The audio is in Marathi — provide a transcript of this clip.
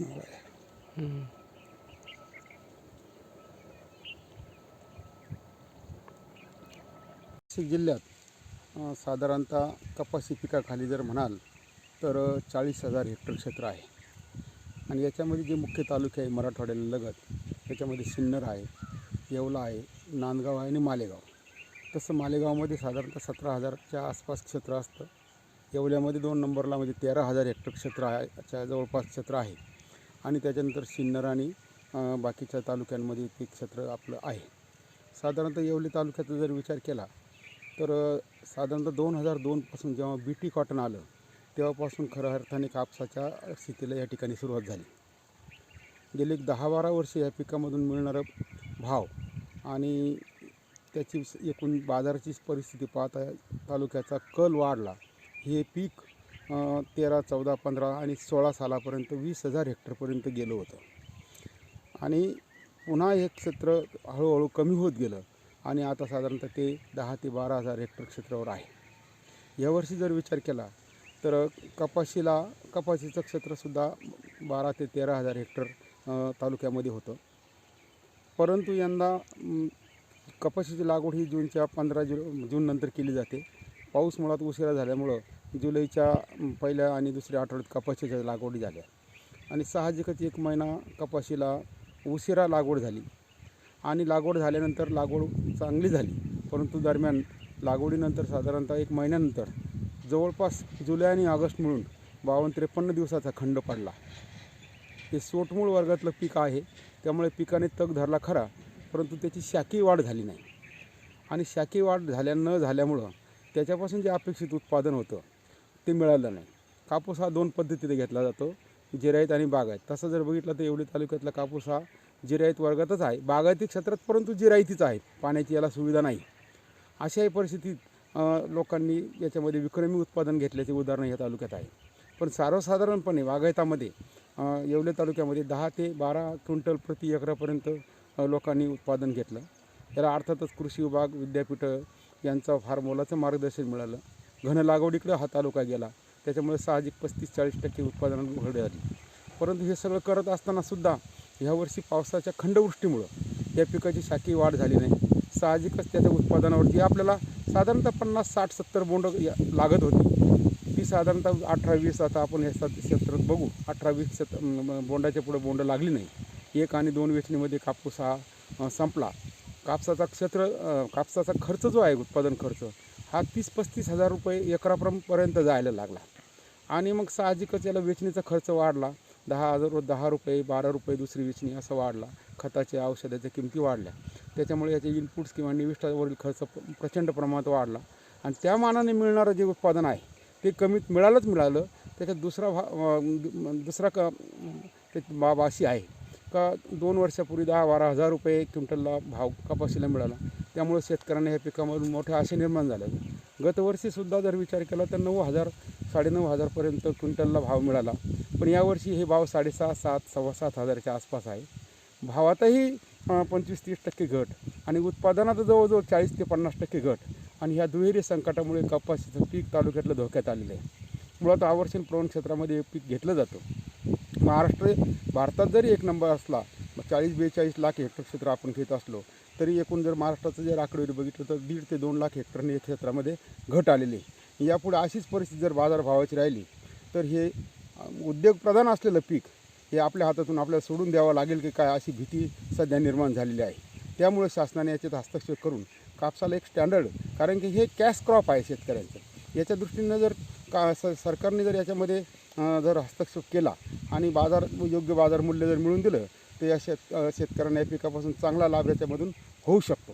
नाशिक जिल्ह्यात साधारणतः कपाशी पिकाखाली जर म्हणाल तर चाळीस हजार हेक्टर क्षेत्र आहे. आणि याच्यामध्ये जे मुख्य तालुके आहे मराठवाड्याला लगत त्याच्यामध्ये सिन्नर आहे येवला आहे नांदगाव आहे आणि मालेगाव. तसं मालेगावमध्ये साधारणतः सतरा हजारच्या आसपास क्षेत्र असतं. येवल्यामध्ये दोन नंबरला म्हणजे तेरा हजार हेक्टर क्षेत्र आहे च्या जवळपास क्षेत्र आहे. आणि त्याच्यानंतर सिन्नर आणि बाकीच्या तालुक्यांमध्ये ते क्षेत्र आपलं आहे. साधारणतः येवली तालुक्याचा जर विचार केला तर साधारणतः दोन हजार दोनपासून जेव्हा बी टी कॉटन आलं तेव्हापासून खऱ्या अर्थाने कापसाच्या स्थितीला या ठिकाणी सुरुवात झाली. गेली एक दहा बारा वर्ष या पिकामधून मिळणारा भाव आणि त्याची एकूण बाजाराची परिस्थिती पाहता तालुक्याचा कल वाढला हे पीक तेरा चौदा पंधरा आणि सोळा सालापर्यंत वीस हजार हेक्टरपर्यंत गेलं होतं. आणि पुन्हा हे क्षेत्र हळूहळू कमी होत गेलं आणि आता साधारणतः ते दहा ते बारा हजार हेक्टर क्षेत्रावर आहे. यावर्षी जर विचार केला तर कपाशीला कपाशीचं क्षेत्रसुद्धा बारा ते तेरा हजार हेक्टर तालुक्यामध्ये होतं. परंतु यंदा कपाशीची लागवड ही जूनच्या पंधरा जु जूननंतर केली जाते. पाऊस मुळात उशिरा झाल्यामुळं जुलैच्या पहिल्या आणि दुसऱ्या आठवड्यात कपाशीच्या लागवडी झाल्या. आणि साहजिकच एक महिना कपाशीला उशिरा लागवड झाली. आणि लागवड झाल्यानंतर लागवड चांगली झाली. परंतु दरम्यान लागवडीनंतर साधारणतः एक महिन्यानंतर जवळपास जुलै आणि ऑगस्ट मिळून बावन्न त्रेपन्न दिवसाचा खंड पडला. हे सोटमूळ वर्गातलं पीक आहे. त्यामुळे पिकाने तग धरला खरा परंतु त्याची शाखी वाढ झाली नाही. आणि शाकी वाढ झाल्या न झाल्यामुळं त्याच्यापासून जे अपेक्षित उत्पादन होतं ते मिळालं नाही. कापूस हा दोन पद्धतीने घेतला जातो. जिरायत आणि बागायत. तसं जर बघितलं तर एवढी तालुक्यातला कापूस हा जिरायत वर्गातच आहे. बागायती क्षेत्रात परंतु जिरायतीच आहे. पाण्याची याला सुविधा नाही. अशाही परिस्थितीत लोकांनी याच्यामध्ये विक्रमी उत्पादन घेतल्याचे उदाहरणं या तालुक्यात आहे. पण सर्वसाधारणपणे बागायतामध्ये येवले तालुक्यामध्ये दहा ते बारा क्विंटल प्रति एकरापर्यंत लोकांनी उत्पादन घेतलं. याला अर्थातच कृषी विभाग विद्यापीठं यांचा फार मोलाचं मार्गदर्शन मिळालं. घन लागवडीकडे हा तालुका गेला. त्याच्यामुळे साहजिक पस्तीस चाळीस टक्के उत्पादन घड झाली परंतु हे सगळं करत असतानासुद्धा ह्यावर्षी पावसाच्या खंडवृष्टीमुळं या पिकाची शाकी वाढ झाली नाही. साहजिकच त्याच्या उत्पादनावरती आपल्याला साधारणतः पन्नास साठ सत्तर बोंड लागत होती ती साधारणतः अठरा वीस आता आपण ह्या सात- क्षेत्रात बघू. अठरा वीस क्षेत्र बोंडाच्या पुढे बोंड लागली नाही. एक आणि दोन वेचणीमध्ये कापूस हा संपला. कापसाचा क्षेत्र कापसाचा खर्च जो आहे उत्पादन खर्च हा तीस पस्तीस हजार रुपये एकरापर्यंत जायला लागला. आणि मग साहजिकच याला वेचणीचा खर्च वाढला. दहा हजार दहा रुपये बारा रुपये दुसरी वेचणी असं वाढला. खताच्या औषधाच्या किमती वाढल्या. त्याच्यामुळे याचे इनपुट्स किंवा निविष्ठावरील खर्च प्रचंड प्रमाणात वाढला. आणि त्या मानाने मिळणारं जे उत्पादन आहे ते कमीत मिळालंच मिळालं. त्याच्यात दुसरा भा दुसरा क ते बाब अशी आहे का दोन वर्षापूर्वी दहा बारा हजार रुपये क्विंटलला भाव कपाशीला मिळाला. त्यामुळे शेतकऱ्यांना ह्या पिकामधून मोठ्या आशे निर्माण झाल्या गतवर्षीसुद्धा जर विचार केला तर नऊ हजार साडेनऊ हजारपर्यंत क्विंटलला भाव मिळाला. पण यावर्षी हे भाव साडेसहा सात सव्वा सात हजाराच्या आसपास आहे. भावातही पंचवीस तीस टक्के घट आणि उत्पादनात जवळजवळ चाळीस ते पन्नास टक्के घट आणि ह्या दुहेरी संकटामुळे कपाशीचं पीक तालुक्यातलं धोक्यात आलेलं आहे. मुळात आवर्षण प्रवण क्षेत्रामध्ये हे पीक घेतलं जातं. महाराष्ट्र भारतात जरी एक नंबर असला चाळीस बेचाळीस लाख हेक्टर क्षेत्र आपण घेत असलो तरी एकूण जर महाराष्ट्राचं जर आकडेवारी बघितलं तर दीड ते दोन लाख हेक्टरने या क्षेत्रामध्ये घट आलेली आहे. यापुढे अशीच परिस्थिती जर बाजारभावाची राहिली तर हे उद्योगप्रधान असलेलं पीक हे आपल्या हातातून आपल्याला सोडून द्यावं लागेल की काय अशी भीती सध्या निर्माण झालेली आहे. त्यामुळे शासनाने याच्यात हस्तक्षेप करून कापसाला एक स्टँडर्ड कारण की हे कॅश क्रॉप आहे शेतकऱ्यांचं. याच्या दृष्टीनं जर का स सरकारने जर याच्यामध्ये जर हस्तक्षेप केला आणि बाजार योग्य बाजारमूल्य जर मिळून दिलं तर या शेत शेतकऱ्यांना या पिकापासून चांगला लाभ याच्यामधून होऊ शकतो.